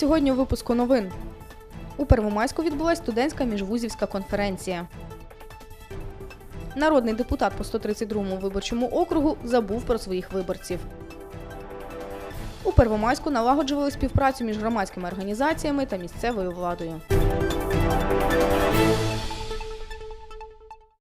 Сьогодні у випуску новин. У Первомайську відбулась студентська міжвузівська конференція. Народний депутат по 132-му виборчому округу забув про своїх виборців. У Первомайську налагоджували співпрацю між громадськими організаціями та місцевою владою.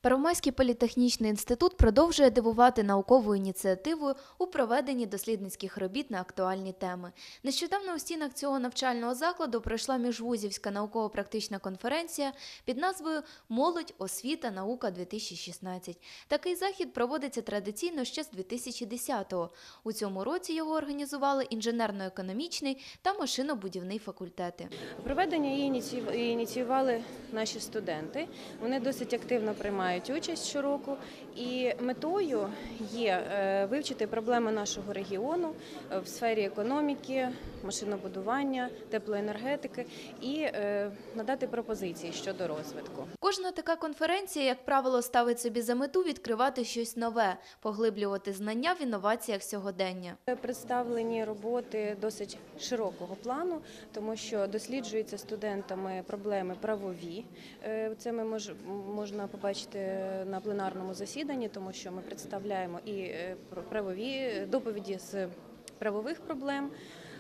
Первомайський політехнічний інститут продовжує дивувати науковою ініціативою у проведенні дослідницьких робіт на актуальні теми. Нещодавно у стінах цього навчального закладу пройшла міжвузівська науково-практична конференція під назвою Молодь, освіта, наука 2016. Такий захід проводиться традиційно ще з 2010-го. У цьому році його організували інженерно-економічний та машинобудівний факультети. Проведення її ініціювали наші студенти. Вони досить активно приймають участь щороку. І метою є е, вивчити проблеми нашого регіону е, в сфері економіки, машинобудування, теплоенергетики і е, надати пропозиції щодо розвитку. Кожна така конференція, як правило, ставить собі за мету відкривати щось нове, поглиблювати знання в інноваціях сьогодення. Представлені роботи досить широкого плану, тому що досліджуються студентами проблеми правові. Це ми мож, можна побачити на пленарному засіданні, тому що ми представляємо і е, правові доповіді з правових проблем.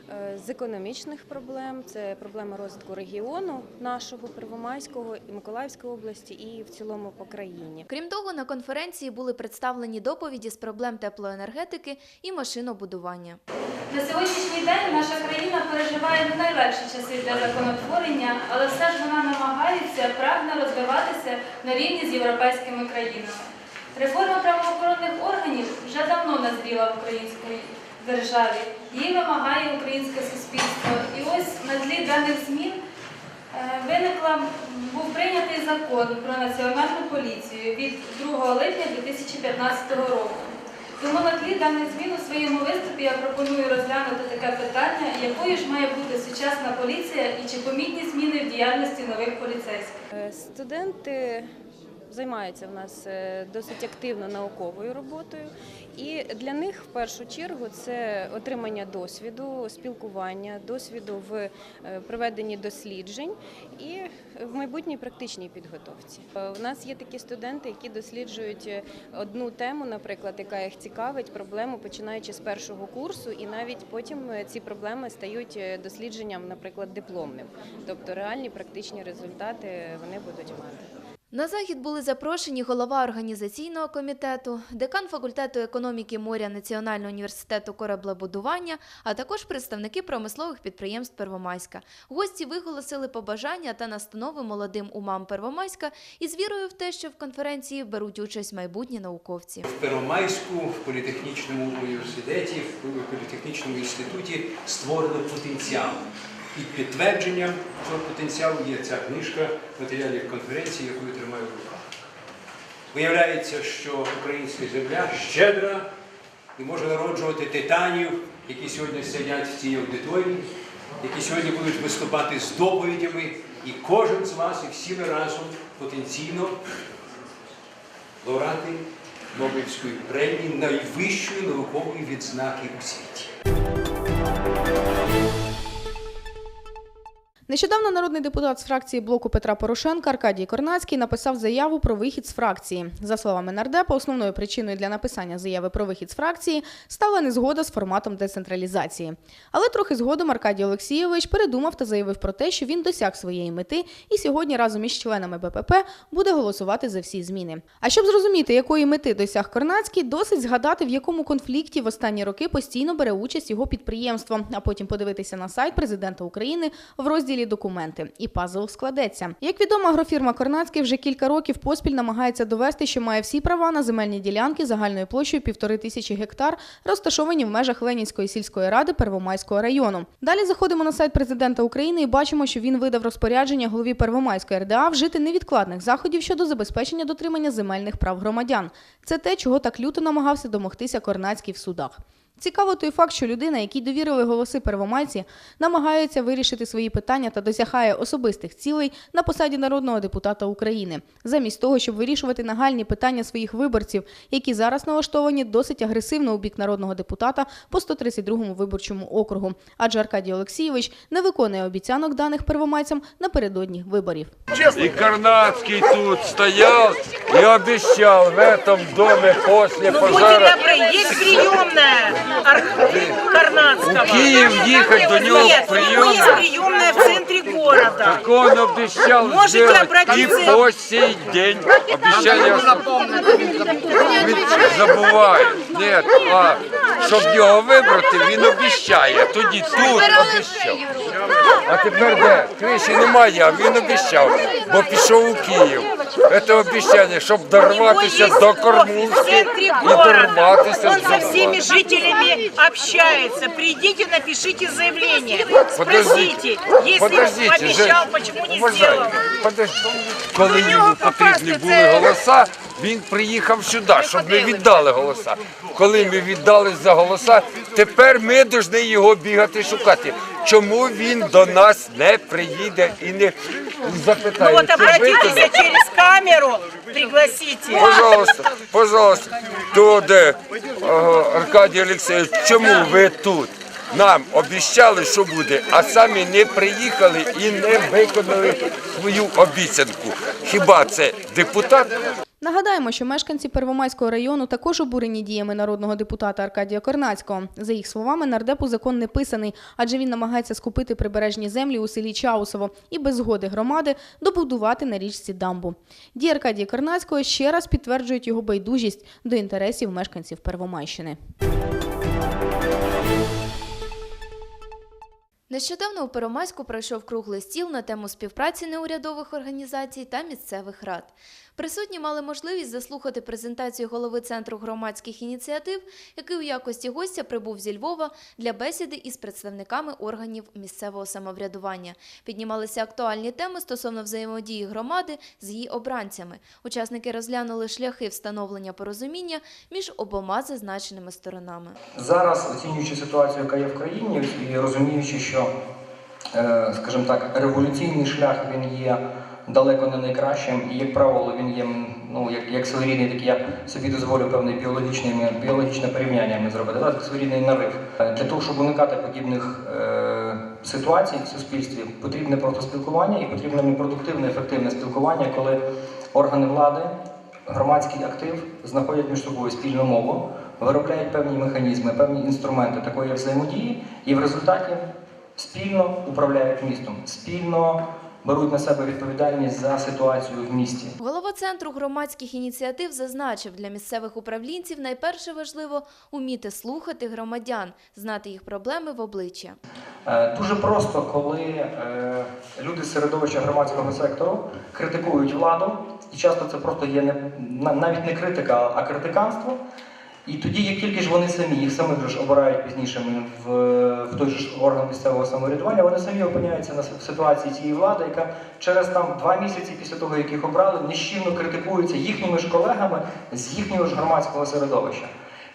е, З економічних проблем це проблеми розвитку регіону нашого Первомайського і Миколаївської області, і в цілому по країні. Крім того, на конференції були представлені доповіді з проблем теплоенергетики і машинобудування. На сьогоднішній день наша країна переживає не найлегші часи для законотворення, але все ж вона намагається прагне розвиватися на рівні з європейськими країнами. Реформа правоохоронних органів вже давно назріла в українській державі. Її вимагає українське суспільство. І ось на тлі даних змін е, виникла, був прийнятий закон про національну поліцію від 2 липня 2015 року. Тому на тлі даних змін у своєму виступі я пропоную розглянути таке питання, якою ж має бути сучасна поліція і чи помітні зміни в діяльності нових поліцейських. Е, Студенти займаються в нас е, досить активно науковою роботою, і для них в першу чергу це отримання досвіду, спілкування, досвіду в е, проведенні досліджень і в майбутній практичній підготовці. Е, У нас є такі студенти, які досліджують е, одну тему, наприклад, яка їх цікавить, проблему починаючи з першого курсу, і навіть потім е, ці проблеми стають е, дослідженням, наприклад, дипломним. Тобто реальні практичні результати вони будуть мати. На захід були запрошені голова організаційного комітету, декан факультету економіки моря Національного університету кораблебудування, а також представники промислових підприємств Первомайська. Гості виголосили побажання та настанови молодим умам Первомайська із вірою в те, що в конференції беруть участь майбутні науковці. В Первомайську, в політехнічному університеті, в політехнічному інституті створили потенціал. І підтвердженням цього потенціалу є ця книжка матеріалів конференції, яку я тримаю в руках. Виявляється, що українська земля щедра і може народжувати титанів, які сьогодні сидять в цій аудиторії, які сьогодні будуть виступати з доповідями, і кожен з вас, і всі ми разом потенційно лауреати Нобелівської премії найвищої наукової відзнаки у світі. Нещодавно народний депутат з фракції блоку Петра Порошенка Аркадій Корнацький написав заяву про вихід з фракції. За словами нардепа, основною причиною для написання заяви про вихід з фракції стала незгода з форматом децентралізації. Але трохи згодом Аркадій Олексійович передумав та заявив про те, що він досяг своєї мети і сьогодні разом із членами БПП буде голосувати за всі зміни. А щоб зрозуміти, якої мети досяг Корнацький, досить згадати, в якому конфлікті в останні роки постійно бере участь його підприємство, а потім подивитися на сайт президента України в розділі документи. І пазл складеться. Як відомо, агрофірма Корнацький вже кілька років поспіль намагається довести, що має всі права на земельні ділянки загальною площею півтори тисячі гектар, розташовані в межах Ленінської сільської ради Первомайського району. Далі заходимо на сайт президента України і бачимо, що він видав розпорядження голові Первомайської РДА вжити невідкладних заходів щодо забезпечення дотримання земельних прав громадян. Це те, чого так люто намагався домогтися Корнацький в судах. Цікаво той факт, що людина, якій довірили голоси первомайці, намагається вирішити свої питання та досягає особистих цілей на посаді народного депутата України, замість того, щоб вирішувати нагальні питання своїх виборців, які зараз налаштовані досить агресивно у бік народного депутата по 132-му виборчому округу. Адже Аркадій Олексійович не виконує обіцянок даних первомайцям напередодні виборів. И Карнацкий тут стоял и обещал в этом доме после Ну, будьте пожара добры, есть приемная Карнадского. в Киев ехать до него Нет, в него есть приемная в центре города. Так он обещал Можете сделать и по сей день обещания він забуває. Нет, а щоб його вибрати, він обіцяє. Тоді тут обіцяв. А тепер де? Криші немає, а він обіцяв, бо пішов у Київ. Це обіцяння, щоб дорватися до Кормушки і дорватися до со всеми жителями общается. Придите, напишите заявление. Подождите, Спросите, если подождите, обещал, Жень, почему не сделал. подождите. Коли йому потрібні попасти були голоса, він приїхав сюди, щоб ми віддали голоса. Коли ми віддали за голоса, тепер ми повинні його бігати шукати. Чому він до нас не приїде і не Ну запитає? вот «Чи ви через камеру, пригласите. Пожалуйста, пожалуйста. То де Аркадій Олексійович, чому ви тут? Нам обіцяли, що буде, а самі не приїхали і не виконали свою обіцянку. Хіба це депутат? Нагадаємо, що мешканці Первомайського району також обурені діями народного депутата Аркадія Корнацького. За їх словами, нардепу закон не писаний, адже він намагається скупити прибережні землі у селі Чаусово і без згоди громади добудувати на річці дамбу. Дії Аркадія Корнацького ще раз підтверджують його байдужість до інтересів мешканців Первомайщини. Нещодавно у Первомайську пройшов круглий стіл на тему співпраці неурядових організацій та місцевих рад. Присутні мали можливість заслухати презентацію голови Центру громадських ініціатив, який у якості гостя прибув зі Львова для бесіди із представниками органів місцевого самоврядування. Піднімалися актуальні теми стосовно взаємодії громади з її обранцями. Учасники розглянули шляхи встановлення порозуміння між обома зазначеними сторонами. Зараз, оцінюючи ситуацію, яка є в країні, і розуміючи, що, е, скажімо так, революційний шлях він є далеко не найкращим, і, як правило, він є ну, як, як своєрідний, такий я собі дозволю певне біологічне, біологічне порівняння зробити, так, своєрідний нарив. Е, Для того, щоб уникати подібних е, ситуацій в суспільстві, потрібне просто спілкування і потрібне продуктивне, ефективне спілкування, коли органи влади громадський актив знаходять між собою спільну мову, виробляють певні механізми, певні інструменти такої взаємодії, і в результаті спільно управляють містом, спільно беруть на себе відповідальність за ситуацію в місті. Голова центру громадських ініціатив зазначив, для місцевих управлінців найперше важливо уміти слухати громадян, знати їх проблеми в обличчя. Е, Дуже просто, коли е, люди з середовища громадського сектору критикують владу, і часто це просто є навіть не критика, а критиканство. І тоді, як тільки ж вони самі, їх самих ж обирають пізніше в, в той же ж орган місцевого самоврядування, вони самі опиняються на ситуації цієї влади, яка через там два місяці після того, як їх обрали, нещівно критикується їхніми ж колегами з їхнього ж громадського середовища.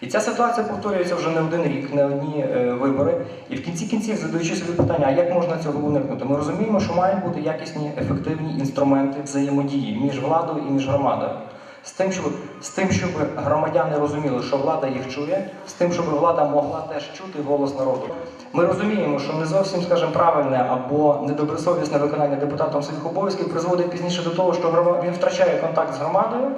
І ця ситуація повторюється вже не один рік, не одні е, вибори. І в кінці кінців, задаючи собі питання, а як можна цього уникнути? Ми розуміємо, що мають бути якісні, ефективні інструменти взаємодії між владою і між громадою. З тим, щоб, з тим, щоб громадяни розуміли, що влада їх чує, з тим, щоб влада могла теж чути голос народу. Ми розуміємо, що не зовсім, скажімо, правильне або недобросовісне виконання депутатом своїх обов'язків призводить пізніше до того, що він втрачає контакт з громадою,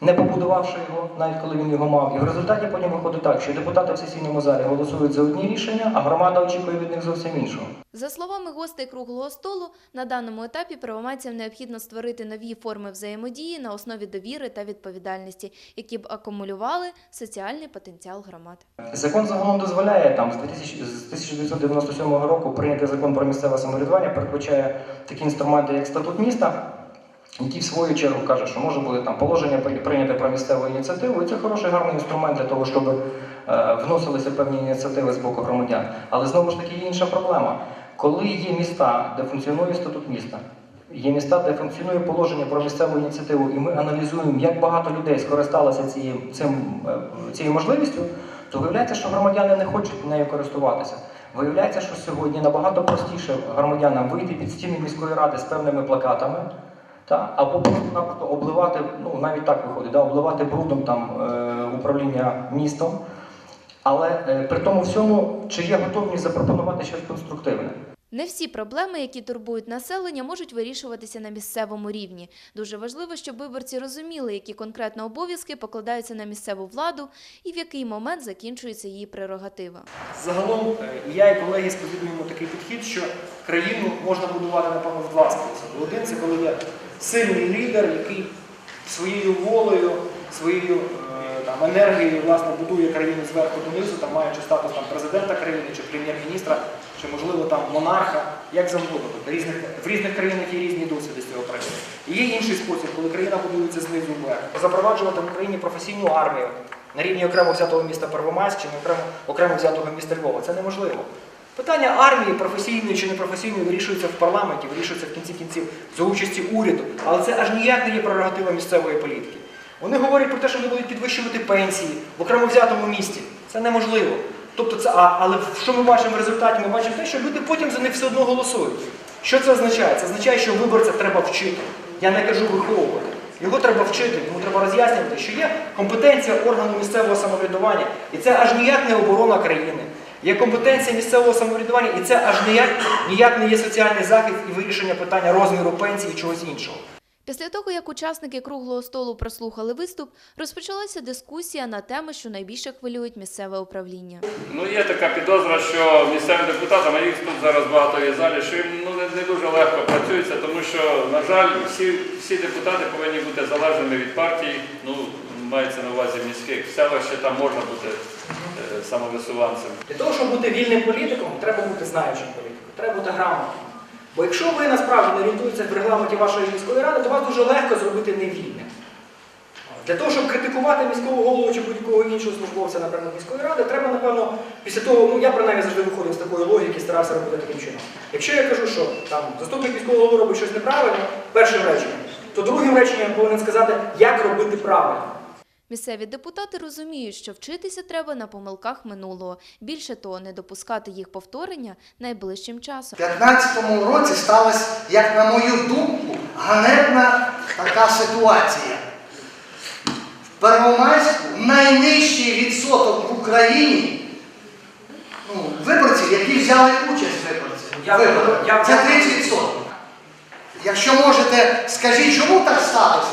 не побудувавши його, навіть коли він його мав. І в результаті потім виходить так, що депутати в сесійному залі голосують за одні рішення, а громада очікує від них зовсім іншого. За словами гостей круглого столу, на даному етапі правомацям необхідно створити нові форми взаємодії на основі довіри та відповідальності, які б акумулювали соціальний потенціал громад. Закон загалом дозволяє там з 2000 з 1997 року прийнятий закон про місцеве самоврядування передбачає такі інструменти, як статут міста, який в свою чергу каже, що може бути там положення при- прийняте про місцеву ініціативу, і це хороший гарний інструмент для того, щоб е, вносилися певні ініціативи з боку громадян. Але знову ж таки є інша проблема. Коли є міста, де функціонує статут міста, є міста, де функціонує положення про місцеву ініціативу, і ми аналізуємо, як багато людей скористалося цією, цим, е, цією можливістю, то виявляється, що громадяни не хочуть нею користуватися. Виявляється, що сьогодні набагато простіше громадянам вийти під стіни міської ради з певними плакатами, та, або просто обливати, ну навіть так виходить, да, обливати брудом там, е, управління містом. Але е, при тому всьому, чи є готовність запропонувати щось конструктивне? Не всі проблеми, які турбують населення, можуть вирішуватися на місцевому рівні. Дуже важливо, щоб виборці розуміли, які конкретно обов'язки покладаються на місцеву владу і в який момент закінчується її прерогатива. Загалом е, я і колеги сповідуємо такий підхід, що країну можна будувати, напевно, в два способи. Один це коли є сильний лідер, який своєю волею, своєю е, там, енергією власне, будує країну зверху донизу, там, маючи статус там, президента країни чи прем'єр-міністра, чи, можливо, там, монарха, як завгодно. Тобто різних, в різних країнах є різні досвіди з цього приводу. І є інший спосіб, коли країна будується знизу вверх. Запроваджувати в Україні професійну армію на рівні окремо взятого міста Первомайськ чи окремо, окремо взятого міста Львова. Це неможливо. Питання армії, професійної чи непрофесійної, вирішується в парламенті, вирішується в кінці кінців за участі уряду, але це аж ніяк не є прерогатива місцевої політики. Вони говорять про те, що вони будуть підвищувати пенсії в окремо взятому місті. Це неможливо. Тобто це, а, але що ми бачимо в результаті? Ми бачимо те, що люди потім за них все одно голосують. Що це означає? Це означає, що виборця треба вчити. Я не кажу виховувати. Його треба вчити, йому треба роз'яснювати, що є компетенція органу місцевого самоврядування, і це аж ніяк не оборона країни. Є компетенція місцевого самоврядування, і це аж ніяк, ніяк не є соціальний захист і вирішення питання розміру пенсії і чогось іншого. Після того, як учасники круглого столу прослухали виступ, розпочалася дискусія на теми, що найбільше хвилюють місцеве управління. Ну, є така підозра, що місцевим депутатам, а їх тут зараз багато є в залі, що їм ну, не, не дуже легко працюється, тому що, на жаль, всі, всі депутати повинні бути залежними від партій, ну, мається на увазі міських. В селищі там можна бути е, самовисуванцем. Для того, щоб бути вільним політиком, треба бути знаючим політиком, треба бути грамотним. Бо якщо ви насправді не орієнтуєтеся в регламенті вашої міської ради, то вас дуже легко зробити невільним. Для того, щоб критикувати міського голову чи будь-якого іншого службовця, наприклад, міської ради, треба, напевно, після того, ну я принаймні завжди виходив з такої логіки, старався робити таким чином. Якщо я кажу, що там заступник міського голови робить щось неправильно, першим реченням, то другим реченням я повинен сказати, як робити правильно. Місцеві депутати розуміють, що вчитися треба на помилках минулого. Більше того, не допускати їх повторення найближчим часом. У 2015 році сталася, як на мою думку, ганебна така ситуація. В Первомайську найнижчий відсоток в Україні ну, виборців, які взяли участь в виборцях. Я- виборах. я- Це 30%. Якщо можете, скажіть, чому так сталося?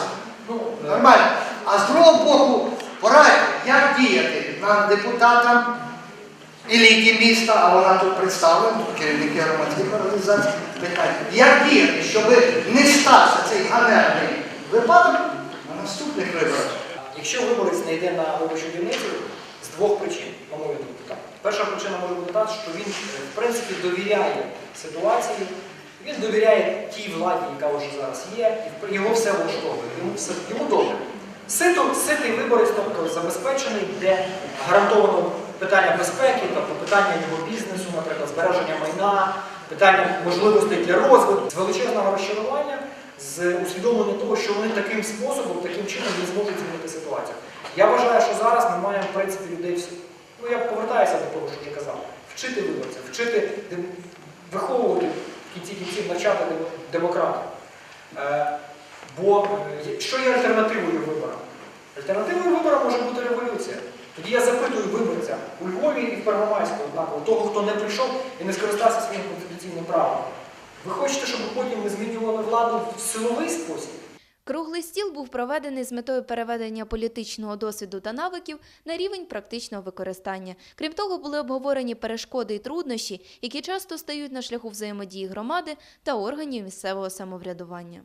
Ну, нормально. А з другого боку, порадьте, як діяти нам, депутатам, еліті міста, а вона тут представлена, керівники громадських організацій, питання. Як діяти, щоб не стався цей ганебний випадок на наступних виборах? Якщо виборець не йде на виборчу дільницю з двох причин, мою думку, так. Перша причина може бути та, що він, е, в принципі, довіряє ситуації, він довіряє тій владі, яка вже зараз є, і його все влаштовує, йому, йому добре. Сито, ситий виборець, тобто забезпечений, де гарантовано питання безпеки, тобто питання його бізнесу, наприклад, збереження майна, питання можливостей для розвитку, з величезного розчарування, з усвідомлення того, що вони таким способом, таким чином не зможуть змінити ситуацію. Я вважаю, що зараз ми маємо в принципі людей всі. Ну я повертаюся до того, що вже казав. Вчити виборців, вчити виховувати в кінці кінців навчати дем- демократію. Бо що є альтернативою виборам? Альтернативою вибора може бути революція. Тоді я запитую виборця у Львові і в Первомайську, однаково, того, хто не прийшов і не скористався своїм конституційним правом. Ви хочете, щоб потім ми змінювали владу в силовий спосіб? Круглий стіл був проведений з метою переведення політичного досвіду та навиків на рівень практичного використання. Крім того, були обговорені перешкоди і труднощі, які часто стають на шляху взаємодії громади та органів місцевого самоврядування.